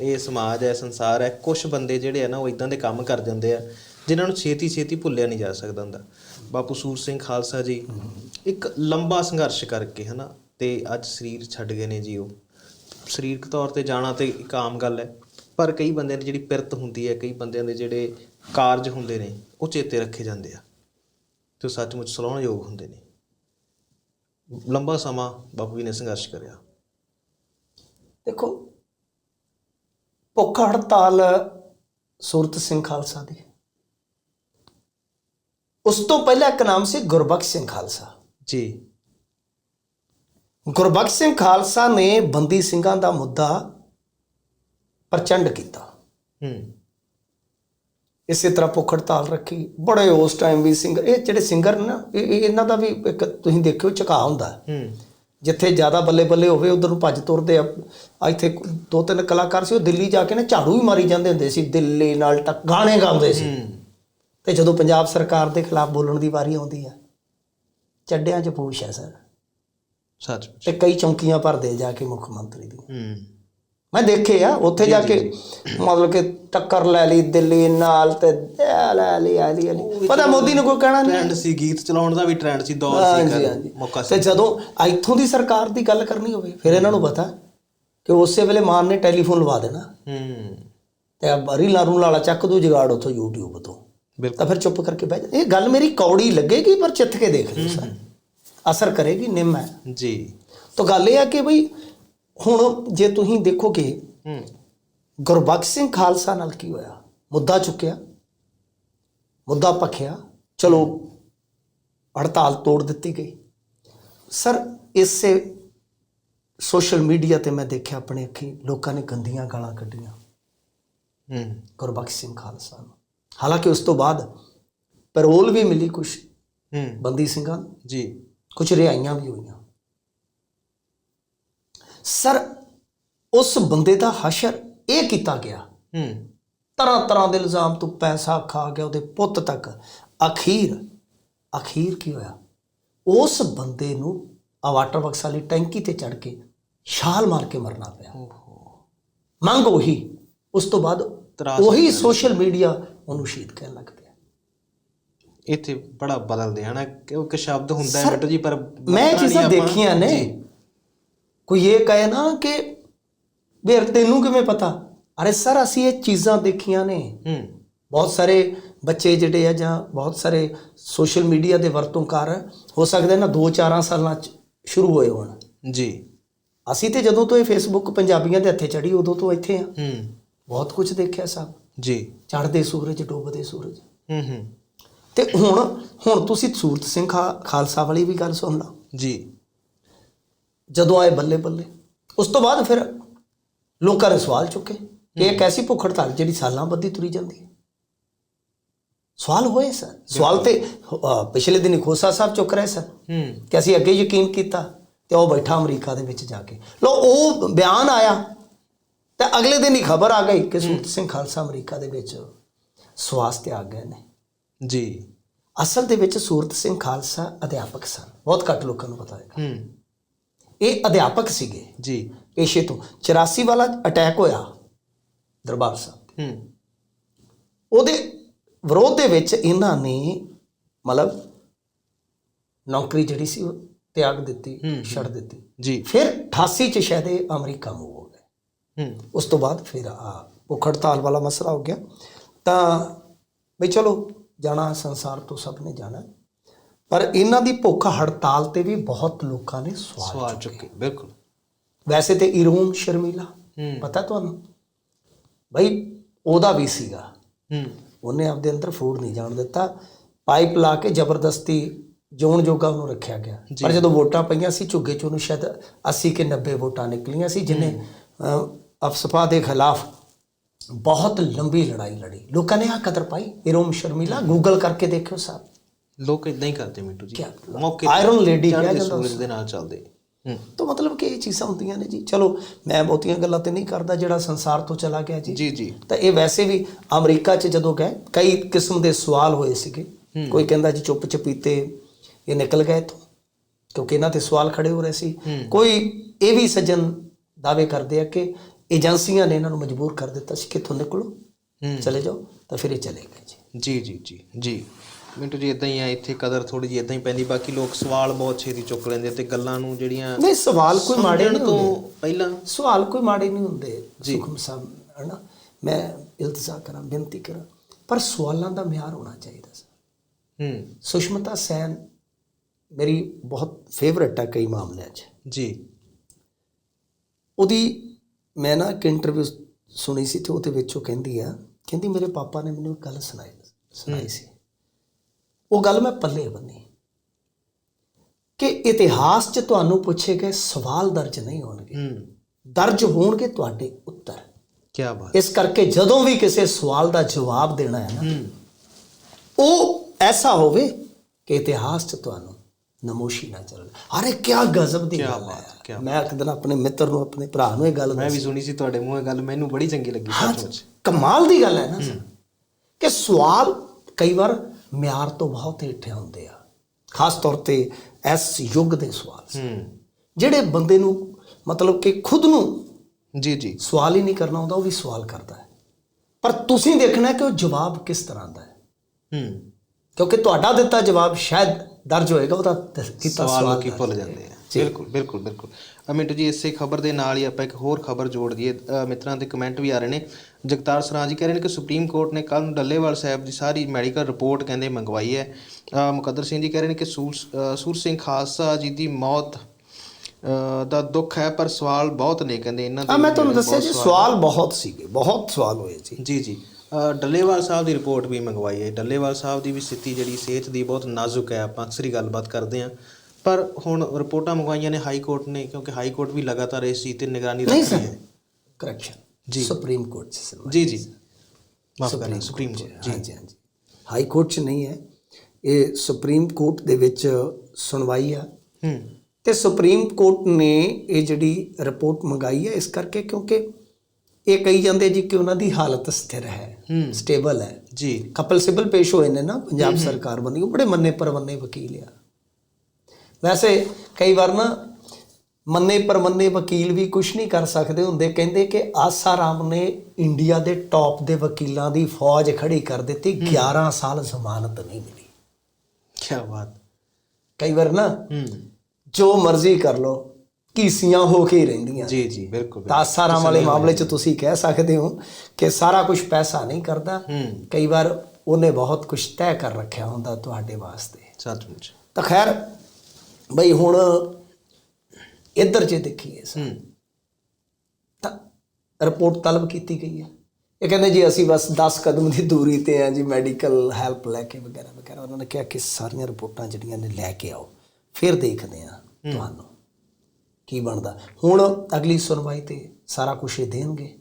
ਇਹ ਸਮਾਜ ਹੈ, ਸੰਸਾਰ ਹੈ ਕੁਝ ਬੰਦੇ ਜਿਹੜੇ ਆ ਨਾ, ਉਹ ਇਦਾਂ ਦੇ ਕੰਮ ਕਰ ਜਾਂਦੇ ਆ, ਜਿਨ੍ਹਾਂ ਨੂੰ ਛੇਤੀ ਛੇਤੀ ਭੁੱਲਿਆ ਨਹੀਂ ਜਾ ਸਕਦਾ ਹੁੰਦਾ। ਬਾਪੂ ਸੂਰ ਸਿੰਘ ਖਾਲਸਾ ਜੀ ਇੱਕ ਲੰਬਾ ਸੰਘਰਸ਼ ਕਰਕੇ ਹਨਾ, ਤੇ ਅੱਜ ਸਰੀਰ ਛੱਡ ਗਏ ਨੇ ਜੀ ਉਹ। ਸਰੀਰਕ ਤੌਰ ਤੇ ਜਾਣਾ ਤੇ ਇੱਕ ਆਮ ਗੱਲ ਹੈ, ਪਰ ਕਈ ਬੰਦਿਆਂ ਦੀ ਜਿਹੜੀ ਪਿਰਤ ਹੁੰਦੀ ਹੈ, ਕਈ ਬੰਦਿਆਂ ਦੇ ਜਿਹੜੇ ਕਾਰਜ ਹੁੰਦੇ ਨੇ, ਉਹ ਚੇਤੇ ਰੱਖੇ ਜਾਂਦੇ ਆ, ਤੇ ਉਹ ਸੱਚਮੁੱਚ ਸਲਾਹੁਣਯੋਗ ਹੁੰਦੇ ਨੇ। ਲੰਬਾ ਸਮਾਂ ਬਾਪੂ ਜੀ ਨੇ ਸੰਘਰਸ਼ ਕਰਿਆ। ਦੇਖੋ ਭੁੱਖ ਹੜਤਾਲ ਸੂਰਤ ਸਿੰਘ ਖਾਲਸਾ ਦੀ। ਉਸ ਤੋਂ ਪਹਿਲਾਂ ਇੱਕ ਨਾਮ ਸੀ ਗੁਰਬਖਸ਼ ਸਿੰਘ ਖਾਲਸਾ। ਜੀ। ਗੁਰਬਖਸ਼ ਸਿੰਘ ਖਾਲਸਾ ਨੇ ਬੰਦੀ ਸਿੰਘਾਂ ਦਾ ਮੁੱਦਾ ਪ੍ਰਚੰਡ ਕੀਤਾ। ਹੂੰ। ਇਸੇ ਤਰ੍ਹਾਂ ਭੁੱਖ ਹੜਤਾਲ ਰੱਖੀ। ਬੜੇ ਉਸ ਟਾਈਮ ਵੀ ਸਿੰਗਰ ਇਹ ਜਿਹੜੇ ਸਿੰਗਰ ਨੇ ਨਾ ਇਹ ਇਹ- ਇਹਨਾਂ ਦਾ ਵੀ ਇੱਕ ਤੁਸੀਂ ਦੇਖਿਓ ਝੁਕਾਅ ਹੁੰਦਾ। ਹੂੰ। ਜਿੱਥੇ ਜ਼ਿਆਦਾ ਬੱਲੇ ਬੱਲੇ ਹੋਵੇ ਉਧਰ ਨੂੰ ਭੱਜ ਤੁਰਦੇ ਆ। ਇੱਥੇ ਦੋ ਤਿੰਨ ਕਲਾਕਾਰ ਸੀ ਉਹ ਦਿੱਲੀ ਜਾ ਕੇ ਨਾ ਝਾੜੂ ਵੀ ਮਾਰੀ ਜਾਂਦੇ ਹੁੰਦੇ ਸੀ ਦਿੱਲੀ ਨਾਲ ਟੱਕ ਗਾਣੇ ਗਾਉਂਦੇ ਸੀ। ਤੇ ਜਦੋਂ ਪੰਜਾਬ ਸਰਕਾਰ ਦੇ ਖਿਲਾਫ ਬੋਲਣ ਦੀ ਵਾਰੀ ਆਉਂਦੀ ਆ ਚੱਡਿਆਂ 'ਚ ਪੂਛ ਹੈ ਸਰ। ਸੱਚਮੁੱਚ ਤੇ ਕਈ ਚੌਂਕੀਆਂ ਭਰਦੇ ਜਾ ਕੇ ਮੁੱਖ ਮੰਤਰੀ ਦੀ ਹੂੰ। ਮੈਂ ਦੇਖੇ ਆ ਉੱਥੇ ਜਾ ਕੇ ਮਤਲਬ ਕਿ ਟੱਕਰ ਲੈ ਲਈ ਦਿੱਲੀ ਨਾਲ ਤੇ ਲੈ ਲਈ ਆ ਲਈ। ਪਤਾ ਮੋਦੀ ਨੂੰ ਕੋਈ ਕਹਿਣਾ ਨਹੀਂ? ਟ੍ਰੈਂਡ ਸੀ ਗੀਤ ਚਲਾਉਣ ਦਾ ਵੀ ਟ੍ਰੈਂਡ ਸੀ ਦੌਰ ਸੀ ਕਰ ਮੌਕਾ ਸੀ। ਤੇ ਜਦੋਂ ਇੱਥੋਂ ਦੀ ਸਰਕਾਰ ਦੀ ਗੱਲ ਕਰਨੀ ਹੋਵੇ ਫਿਰ ਇਹਨਾਂ ਨੂੰ ਪਤਾ ਕਿ ਉਸੇ ਵੇਲੇ ਮਾਨ ਨੇ ਟੈਲੀਫੋਨ ਲਵਾ ਦੇਣਾ। ਹੂੰ। ਤੇ ਆ ਰੀਲਾਂ ਰੂਲਾਂ ਵਾਲਾ ਚੱਕ ਦੂ ਜਗਾੜ ਉਥੋਂ YouTube ਤੋਂ। ਬਿਲਕੁਲ। ਤਾਂ ਫਿਰ ਚੁੱਪ ਕਰਕੇ ਬਹਿ ਜਾ। ਇਹ ਗੱਲ ਮੇਰੀ ਕੌੜੀ ਲੱਗੇਗੀ ਪਰ ਚਿੱਤ ਕੇ ਦੇਖ ਲਿਓ ਸਰ। ਅਸਰ ਕਰੇਗੀ ਨਿੰਮ ਹੈ। ਜੀ। ਤਾਂ ਗੱਲ ਇਹ ਆ ਕਿ ਬਈ ਹੁਣ ਜੇ ਤੁਸੀਂ ਦੇਖੋਗੇ ਹੂੰ। ਗੁਰਬਖਸ਼ ਸਿੰਘ ਖਾਲਸਾ ਨਾਲ ਕੀ ਹੋਇਆ? ਮੁੱਦਾ ਚੁੱਕਿਆ ਮੁੱਦਾ ਪਖਿਆ ਚਲੋ ਹੜਤਾਲ ਤੋੜ ਦਿੱਤੀ ਗਈ। ਸਰ ਇਸੇ ਸੋਸ਼ਲ ਮੀਡੀਆ ਤੇ ਮੈਂ ਦੇਖਿਆ ਆਪਣੇ ਅੱਖੀ ਲੋਕਾਂ ਨੇ ਗੰਦੀਆਂ ਗਾਲਾਂ ਕੱਢੀਆਂ। ਹੂੰ। ਗੁਰਬਖਸ਼ ਸਿੰਘ ਖਾਲਸਾ ਨੂੰ। ਹਾਲਾਂਕਿ ਉਸ ਤੋਂ ਬਾਅਦ ਪੈਰੋਲ ਵੀ ਮਿਲੀ ਕੁਝ ਹੂੰ। ਬੰਦੀ ਸਿੰਘਾਂ ਜੀ। ਕੁਝ ਰਿਹਾਈਆਂ ਵੀ ਹੋਈਆਂ। ਸਰ ਉਸ ਬੰਦੇ ਦਾ ਹਸ਼ਰ ਇਹ ਕੀਤਾ ਗਿਆ। ਹੂੰ। ਤਰ੍ਹਾਂ ਤਰ੍ਹਾਂ ਦੇ ਇਲਜ਼ਾਮ ਤੋਂ ਪੈਸਾ ਖਾ ਗਿਆ ਉਹਦੇ ਪੁੱਤ ਤੱਕ। ਅਖੀਰ ਅਖੀਰ ਕੀ ਹੋਇਆ? ਉਸ ਬੰਦੇ ਨੂੰ ਆ ਵਾਟਰ ਬਕਸ ਵਾਲੀ ਟੈਂਕੀ ਤੇ ਚੜ ਕੇ ਛਾਲ ਮਾਰ ਕੇ ਮਰਨਾ ਪਿਆ। ਮੰਗ ਉਹੀ। ਉਸ ਤੋਂ ਬਾਅਦ ਉਹੀ ਸੋਸ਼ਲ ਮੀਡੀਆ ਉਹਨੂੰ ਸ਼ਹੀਦ ਕਹਿਣ ਲੱਗ ਪਿਆ। ਇੱਥੇ ਬੜਾ ਬਦਲਦੇ ਹਨਾ ਕਿ ਉਹ ਇੱਕ ਸ਼ਬਦ ਹੁੰਦਾ ਹੈ ਬਿੱਟੂ ਜੀ ਪਰ ਮੈਂ ਚੀਜ਼ਾਂ। ਦੇਖੀਆਂ ਨੇ। ਕੋਈ ਇਹ ਕਹੇ ਨਾ ਕਿ ਵੀਰ ਤੈਨੂੰ ਕਿਵੇਂ ਪਤਾ? ਅਰੇ ਸਰ ਅਸੀਂ ਇਹ ਚੀਜ਼ਾਂ ਦੇਖੀਆਂ ਨੇ। ਹੂੰ। ਬਹੁਤ ਸਾਰੇ ਬੱਚੇ ਜਿਹੜੇ ਆ ਜਾਂ ਬਹੁਤ ਸਾਰੇ ਸੋਸ਼ਲ ਮੀਡੀਆ ਦੇ ਵਰਤੋਂਕਾਰ ਹੋ ਸਕਦੇ ਨਾ 2-4 ਸਾਲਾਂ ਚ ਸ਼ੁਰੂ ਹੋਏ ਹੋਣ। ਜੀ। ਅਸੀਂ ਤੇ ਜਦੋਂ ਤੋਂ ਇਹ ਫੇਸਬੁੱਕ ਪੰਜਾਬੀਆਂ ਦੇ ਹੱਥੇ ਚੜੀ ਉਦੋਂ ਤੋਂ ਇੱਥੇ ਆ। ਹੂੰ। ਬਹੁਤ ਕੁਝ ਦੇਖਿਆ ਸਭ। ਜੀ। ਚੜ੍ਹਦੇ ਸੂਰਜ ਡੁੱਬਦੇ ਸੂਰਜ। ਹੂੰ ਹੂੰ। ਤੇ ਹੁਣ ਹੁਣ ਤੁਸੀਂ ਸੂਰਤ ਸਿੰਘ ਖਾਲਸਾ ਵਾਲੀ ਵੀ ਗੱਲ ਸੁਣ ਲਓ। ਜੀ। ਜਦੋਂ ਆਏ ਬੱਲੇ ਬੱਲੇ ਉਸ ਤੋਂ ਬਾਅਦ ਫਿਰ ਲੋਕਾਂ ਨੇ ਸਵਾਲ ਚੁੱਕੇ ਕਿ ਇਹ ਕੈਸੀ ਭੁੱਖ ਹੜਤਾਲ ਜਿਹੜੀ ਸਾਲਾਂ ਬੱਧੀ ਤੁਰੀ ਜਾਂਦੀ ਹੈ? ਸਵਾਲ ਹੋਏ ਸਰ। ਸਵਾਲ ਤੇ ਪਿਛਲੇ ਦਿਨ ਖੋਸਾ ਸਾਹਿਬ ਚੁੱਕ ਰਹੇ ਸਨ ਹੂੰ। ਕਿ ਅਸੀਂ ਅੱਗੇ ਯਕੀਨ ਕੀਤਾ ਤੇ ਉਹ ਬੈਠਾ ਅਮਰੀਕਾ ਦੇ ਵਿੱਚ ਜਾ ਕੇ। ਲੋ ਉਹ ਬਿਆਨ ਆਇਆ ਤੇ ਅਗਲੇ ਦਿਨ ਹੀ ਖਬਰ ਆ ਗਈ ਕਿ ਸੂਰਤ ਸਿੰਘ ਖਾਲਸਾ ਅਮਰੀਕਾ ਦੇ ਵਿੱਚ ਸਵਾਸ ਤੇ ਆ ਗਏ ਨੇ। ਜੀ। ਅਸਲ ਦੇ ਵਿੱਚ ਸੂਰਤ ਸਿੰਘ ਖਾਲਸਾ ਅਧਿਆਪਕ ਸਨ। ਬਹੁਤ ਘੱਟ ਲੋਕਾਂ ਨੂੰ ਪਤਾ ਹੈਗਾ। ਹੂੰ। ਇਹ ਅਧਿਆਪਕ ਸੀਗੇ। ਜੀ। ਪੇਸ਼ੇ ਤੋਂ 84 ਵਾਲਾ ਅਟੈਕ ਹੋਇਆ ਦਰਬਾਰ ਸਾਹਿਬ ਹੂੰ। ਉਹਦੇ ਵਿਰੋਧ ਦੇ ਵਿੱਚ ਇਹਨਾਂ ਨੇ ਮਤਲਬ ਨੌਕਰੀ ਜਿਹੜੀ ਸੀ ਉਹ ਤਿਆਗ ਦਿੱਤੀ ਛੱਡ ਦਿੱਤੀ। ਜੀ। ਫਿਰ 88 ਚ ਸ਼ਾਇਦ ਇਹ ਅਮਰੀਕਾ ਮੂਵ ਹੋ ਗਏ। ਹੂੰ। ਉਸ ਤੋਂ ਬਾਅਦ ਫਿਰ ਆ ਭੁੱਖ ਹੜਤਾਲ ਵਾਲਾ ਮਸਲਾ ਹੋ ਗਿਆ। ਤਾਂ ਵੀ ਚਲੋ ਜਾਣਾ ਸੰਸਾਰ ਤੋਂ ਸਭ ਨੇ ਜਾਣਾ। ਪਰ ਇਹਨਾਂ ਦੀ ਭੁੱਖ ਹੜਤਾਲ ਤੇ ਵੀ ਬਹੁਤ ਲੋਕਾਂ ਨੇ ਸਵਾਲ ਚੁੱਕੇ। ਬਿਲਕੁਲ। ਵੈਸੇ ਤੇ ਇਰੂਮ ਸ਼ਰਮੀਲਾ ਪਤਾ ਤੁਹਾਨੂੰ? ਬਈ ਉਹਦਾ ਵੀ ਸੀਗਾ। ਹੂੰ। ਉਹਨੇ ਆਪਦੇ ਅੰਦਰ ਫੂਡ ਨਹੀਂ ਜਾਣ ਦਿੱਤਾ। ਪਾਈਪ ਲਾ ਕੇ ਜ਼ਬਰਦਸਤੀ ਜੋਣ ਜੋਗਾ ਉਹਨੂੰ ਰੱਖਿਆ ਗਿਆ। ਪਰ ਜਦੋਂ ਵੋਟਾਂ ਪਈਆਂ ਸੀ ਝੁੱਗੇ ਚ ਉਹਨੂੰ ਸ਼ਾਇਦ 80 ਕਿ 90 ਵੋਟਾਂ ਨਿਕਲੀਆਂ ਸੀ ਜਿਨੇ ਅਫਸਪਾ ਦੇ ਖਿਲਾਫ ਬਹੁਤ ਲੰਬੀ ਲੜਾਈ ਲੜੀ। ਲੋਕਾਂ ਨੇ ਆ ਕਦਰ ਪਾਈ। ਇਰੋਮ ਸ਼ਰਮੀਲਾ ਗੂਗਲ ਕਰਕੇ ਦੇਖਿਓ ਸਾਹਿਬ ਲੋਕ ਇਦਾਂ ਹੀ ਕਰਦੇ ਮਿੰਟੂ ਜੀ? ਮੌਕੇ Iron Lady ਕਿਹਾ ਜਾਂਦਾ ਸੂਰਜ ਦੇ ਨਾਲ ਚੱਲਦੇ। ਤਾਂ ਮਤਲਬ ਕਿ ਇਹ ਚੀਜ਼ਾਂ ਹੁੰਦੀਆਂ ਨੇ ਜੀ। ਚਲੋ ਮੈਂ ਬਹੁਤੀਆਂ ਗੱਲਾਂ ਤੇ ਨਹੀਂ ਕਰਦਾ ਜਿਹੜਾ ਸੰਸਾਰ ਤੋਂ ਚਲਾ ਗਿਆ ਜੀ। ਜੀ ਜੀ। ਤਾਂ ਇਹ ਵੈਸੇ ਵੀ ਅਮਰੀਕਾ 'ਚ ਜਦੋਂ ਗਏ ਕਈ ਕਿਸਮ ਦੇ ਸਵਾਲ ਹੋਏ ਸੀਗੇ। ਕੋਈ ਕਹਿੰਦਾ ਜੀ ਚੁੱਪ ਚਪੀਤੇ ਇਹ ਨਿਕਲ ਗਏ ਤੋਂ ਕਿਉਂਕਿ ਇਹਨਾਂ ਤੇ ਸਵਾਲ ਖੜੇ ਹੋ ਰਹੇ ਸੀ। ਕੋਈ ਇਹ ਵੀ ਸੱਜਣ ਦਾਅਵੇ ਕਰਦੇ ਆ ਕਿ ਏਜੰਸੀਆਂ ਨੇ ਇਹਨਾਂ ਨੂੰ ਮਜਬੂਰ ਕਰ ਦਿੱਤਾ ਸੀ ਕਿ ਇੱਥੋਂ ਨਿਕਲੋ ਚਲੇ ਜਾਓ ਤਾਂ ਫਿਰ ਇਹ ਚਲੇ ਗਏ ਜੀ। ਜੀ ਜੀ ਜੀ ਜੀ। ਮਿੰਟੂ ਜੀ ਇਦਾਂ ਹੀ ਆ ਇੱਥੇ ਕਦਰ ਥੋੜੀ ਜਿਹੀ ਇਦਾਂ ਹੀ ਪੈਂਦੀ ਬਾਕੀ ਲੋਕ ਸਵਾਲ ਬਹੁਤ ਛੇਤੀ ਚੁੱਕ ਲੈਂਦੇ ਤੇ ਗੱਲਾਂ ਨੂੰ ਜਿਹੜੀਆਂ ਨਹੀਂ ਸਵਾਲ ਕੋਈ ਮਾੜੇ ਨਹੀਂ ਤੋਂ ਪਹਿਲਾਂ ਸਵਾਲ ਕੋਈ ਮਾੜੇ ਨਹੀਂ ਹੁੰਦੇ ਸੁਖਮ ਸਾਹਿਬ ਹਨਾ? ਮੈਂ ਇਲਤਜ਼ਾ ਕਰਾਂ ਬੇਨਤੀ ਕਰਾਂ ਪਰ ਸਵਾਲਾਂ ਦਾ ਮਿਆਰ ਹੋਣਾ ਚਾਹੀਦਾ ਸੀ। ਹੂੰ। ਸੁਸ਼ਮਤਾ ਸੈਨ ਮੇਰੀ ਬਹੁਤ ਫੇਵਰਟ ਹੈ ਕਈ ਮਾਮਲਿਆਂ 'ਚ। ਜੀ। ਉਹਦੀ ਮੈਂ ਨਾ ਇੱਕ ਇੰਟਰਵਿਊ ਸੁਣੀ ਸੀ ਤੇ ਉਹਦੇ ਵਿੱਚ ਉਹ ਕਹਿੰਦੀ ਆ ਕਹਿੰਦੀ ਮੇਰੇ ਪਾਪਾ ਨੇ ਮੈਨੂੰ ਇੱਕ ਗੱਲ ਸੁਣਾਈ ਸੁਣਾਈ ਸੀ। ਉਹ ਗੱਲ ਮੈਂ ਪੱਲੇ ਬੰਨੀ। ਕਿ ਇਤਿਹਾਸ 'ਚ ਤੁਹਾਨੂੰ ਪੁੱਛੇ ਗਏ ਸਵਾਲ ਦਰਜ ਨਹੀਂ ਹੋਣਗੇ। ਦਰਜ ਹੋਣਗੇ ਤੁਹਾਡੇ ਉੱਤਰ। ਕੀ ਬਾਤ। ਇਸ ਕਰਕੇ ਜਦੋਂ ਵੀ ਕਿਸੇ ਸਵਾਲ ਦਾ ਜਵਾਬ ਦੇਣਾ ਹੈ ਨਾ ਉਹ ਐਸਾ ਹੋਵੇ ਕਿ ਇਤਿਹਾਸ 'ਚ ਤੁਹਾਨੂੰ ਨਮੋਸ਼ੀ ਨਾ ਚੱਲੇ। ਅਰੇ ਕੀ ਗਜ਼ਬ ਦੀ ਗੱਲ ਕਿਆ ਹੈ ਮੈਂ ਇੱਕ ਦਿਨ ਆਪਣੇ ਮਿੱਤਰ ਨੂੰ ਆਪਣੇ ਭਰਾ ਨੂੰ ਇਹ ਗੱਲ ਮੈਂ ਵੀ ਸੁਣੀ ਸੀ ਤੁਹਾਡੇ ਮੂੰਹੋਂ ਇਹ ਗੱਲ ਮੈਨੂੰ ਬੜੀ ਚੰਗੀ ਲੱਗੀ ਸੱਚਮੁੱਚ ਕਮਾਲ ਦੀ ਗੱਲ ਹੈ ਨਾ ਸਰ। ਕਿ ਸਵਾਲ ਕਈ ਵਾਰ ਮਿਆਰ ਤੋਂ ਬਹੁਤ ਹੇਠਾਂ ਹੁੰਦੇ ਆ। ਖਾਸ ਤੌਰ ਤੇ ਇਸ ਯੁੱਗ ਦੇ ਸਵਾਲ ਜਿਹੜੇ ਬੰਦੇ ਨੂੰ ਮਤਲਬ ਕਿ ਖੁਦ ਨੂੰ ਜੀ ਜੀ। ਸਵਾਲ ਹੀ ਨਹੀਂ ਕਰਨਾ ਆਉਂਦਾ ਉਹ ਵੀ ਸਵਾਲ ਕਰਦਾ ਹੈ। ਪਰ ਤੁਸੀਂ ਦੇਖਣਾ ਕਿ ਉਹ ਜਵਾਬ ਕਿਸ ਤਰ੍ਹਾਂ ਦਾ ਹੈ। ਹੂੰ। ਕਿਉਂਕਿ ਤੁਹਾਡਾ ਦਿੱਤਾ ਜਵਾਬ ਸ਼ਾਇਦ ਦਰਜ ਹੋਏਗਾ ਉਹਦਾ ਕੀਤਾ ਸਵਾਲ ਦਰਜ ਭੁੱਲ। ਜਾਂਦੇ ਆ। ਬਿਲਕੁਲ ਬਿਲਕੁਲ ਬਿਲਕੁਲ। ਅ, ਮਿੰਟੂ ਜੀ ਇਸੇ ਖਬਰ ਦੇ ਨਾਲ ਹੀ ਆਪਾਂ ਇੱਕ ਹੋਰ ਖਬਰ ਜੋੜ ਦਈਏ। ਅ, ਮਿੱਤਰਾਂ ਦੇ ਕਮੈਂਟ ਵੀ ਆ ਰਹੇ ਨੇ। ਜਗਤਾਰ ਸਰਾਂ ਜੀ ਕਹਿ ਰਹੇ ਨੇ ਕਿ ਸੁਪਰੀਮ ਕੋਰਟ ਨੇ ਕੱਲ ਨੂੰ ਡੱਲੇਵਾਲ ਸਾਹਿਬ ਦੀ ਸਾਰੀ ਮੈਡੀਕਲ ਰਿਪੋਰਟ ਕਹਿੰਦੇ ਮੰਗਵਾਈ ਹੈ। ਅ, ਮੁਕੱਦਰ ਸਿੰਘ ਜੀ ਕਹਿ ਰਹੇ ਨੇ ਕਿ ਸੂਰ ਅ, ਸੂਰ ਸਿੰਘ ਖਾਲਸਾ ਜੀ ਦੀ ਮੌਤ ਅ, ਦਾ ਦੁੱਖ ਹੈ ਪਰ ਸਵਾਲ ਬਹੁਤ ਨੇ ਕਹਿੰਦੇ ਇਹਨਾਂ ਹਾਂ ਮੈਂ ਤੁਹਾਨੂੰ ਦੱਸਿਆ ਜੀ ਸਵਾਲ ਬਹੁਤ ਸੀਗੇ ਬਹੁਤ ਸਵਾਲ ਹੋਏ ਜੀ। ਜੀ ਜੀ। ਅ, ਡੱਲੇਵਾਲ ਸਾਹਿਬ ਦੀ ਰਿਪੋਰਟ ਵੀ ਮੰਗਵਾਈ ਹੈ। ਡੱਲੇਵਾਲ ਸਾਹਿਬ ਦੀ ਵੀ ਸਥਿਤੀ ਜਿਹੜੀ ਸਿਹਤ ਦੀ ਬਹੁਤ ਨਾਜ਼ੁਕ ਹੈ ਆਪਾਂ ਅਕਸਰ ਹੀ ਗੱਲਬਾਤ ਕਰਦੇ ਹਾਂ। ਪਰ ਹੁਣ ਰਿਪੋਰਟਾਂ ਮੰਗਵਾਈਆਂ ਨੇ ਹਾਈ ਕੋਰਟ ਨੇ ਕਿਉਂਕਿ ਹਾਈ ਕੋਰਟ ਵੀ ਲਗਾਤਾਰ ਇਸ ਚੀਜ਼ ਤੇ ਨਿਗਰਾਨੀ ਰੱਖ ਰਹੀ ਹੈ। ਕਰੈਕਸ਼ਨ ਜੀ। ਸੁਪਰੀਮ ਕੋਰਟ ਸੁਣਵਾਈ। ਜੀ ਜੀ। ਮਾਫ ਕਰਨਾ ਸੁਪਰੀਮ ਕੋਰਟ ਜੀ। ਹਾਂਜੀ ਹਾਂਜੀ। ਹਾਈ ਕੋਰਟ ਚ ਨਹੀਂ ਹੈ। ਇਹ ਸੁਪਰੀਮ ਕੋਰਟ ਦੇ ਵਿੱਚ ਸੁਣਵਾਈ ਆ। ਹੂੰ। ਤੇ ਸੁਪਰੀਮ ਕੋਰਟ ਨੇ ਇਹ ਜਿਹੜੀ ਰਿਪੋਰਟ ਮੰਗਾਈ ਹੈ ਇਸ ਕਰਕੇ ਕਿਉਂਕਿ ਇਹ ਕਹੀ ਜਾਂਦੇ ਜੀ ਕਿ ਉਹਨਾਂ ਦੀ ਹਾਲਤ ਸਥਿਰ ਹੈ ਸਟੇਬਲ ਹੈ। ਜੀ। ਕਪਲ ਸਿਬਲ ਪੇਸ਼ ਹੋਏ ਨੇ ਨਾ ਪੰਜਾਬ ਸਰਕਾਰ ਬੰਦੀ ਉਹ ਬੜੇ ਮੰਨੇ ਪਰਮੰਨੇ ਵਕੀਲ ਆ। ਵੈਸੇ ਕਈ ਵਾਰ ਨਾ ਮੰਨੇ ਪਰਮੰਨੇ ਵਕੀਲ ਵੀ ਕੁਝ ਨਹੀਂ ਕਰ ਸਕਦੇ ਹੁੰਦੇ। ਕਹਿੰਦੇ ਕਿ ਆਸਾਰਾਮ ਨੇ ਇੰਡੀਆ ਦੇ ਟੌਪ ਦੇ ਵਕੀਲਾਂ ਦੀ ਫੌਜ ਖੜੀ ਕਰ ਦਿੱਤੀ। 11 ਸਾਲ ਜ਼ਮਾਨਤ ਨਹੀਂ ਮਿਲੀ। ਕੀ ਬਾਤ। ਕਈ ਵਾਰ ਨਾ ਜੋ ਮਰਜ਼ੀ ਕਰ ਲੋ ਕੀਸੀਆਂ ਹੋ ਕੇ ਰਹਿੰਦੀਆਂ। ਜੀ ਜੀ ਬਿਲਕੁਲ ਤਾਂ ਆਸਾਰਾਮ ਵਾਲੇ ਮਾਮਲੇ 'ਚ ਤੁਸੀਂ ਕਹਿ ਸਕਦੇ ਹੋ ਕਿ ਸਾਰਾ ਕੁਝ ਪੈਸਾ ਨਹੀਂ ਕਰਦਾ। ਕਈ ਵਾਰ ਉਹਨੇ ਬਹੁਤ ਕੁਝ ਤੈਅ ਕਰ ਰੱਖਿਆ ਹੁੰਦਾ ਤੁਹਾਡੇ ਵਾਸਤੇ। ਸੱਚਮੁੱਚ। ਤਾਂ ਖੈਰ ਬਈ ਹੁਣ ਇੱਧਰ ਜੇ ਦੇਖੀਏ ਸਰ, ਹੂੰ। ਤਾਂ ਰਿਪੋਰਟ ਤਲਬ ਕੀਤੀ ਗਈ ਹੈ। ਇਹ ਕਹਿੰਦੇ ਜੀ ਅਸੀਂ ਬਸ 10 ਕਦਮ ਦੀ ਦੂਰੀ ਤੇ ਆ ਜੀ ਮੈਡੀਕਲ ਹੈਲਪ ਲੈ ਕੇ ਵਗੈਰਾ ਵਗੈਰਾ। ਉਹਨਾਂ ਨੇ ਕਿਹਾ ਕਿ ਸਾਰੀਆਂ ਰਿਪੋਰਟਾਂ ਜਿਹੜੀਆਂ ਨੇ ਲੈ ਕੇ ਆਓ। ਫਿਰ ਦੇਖਦੇ ਆ ਤੁਹਾਨੂੰ ਕੀ ਬਣਦਾ। ਹੁਣ ਅਗਲੀ ਸੁਣਵਾਈ ਤੇ ਸਾਰਾ ਕੁਝ ਇਹ ਦੇਣਗੇ।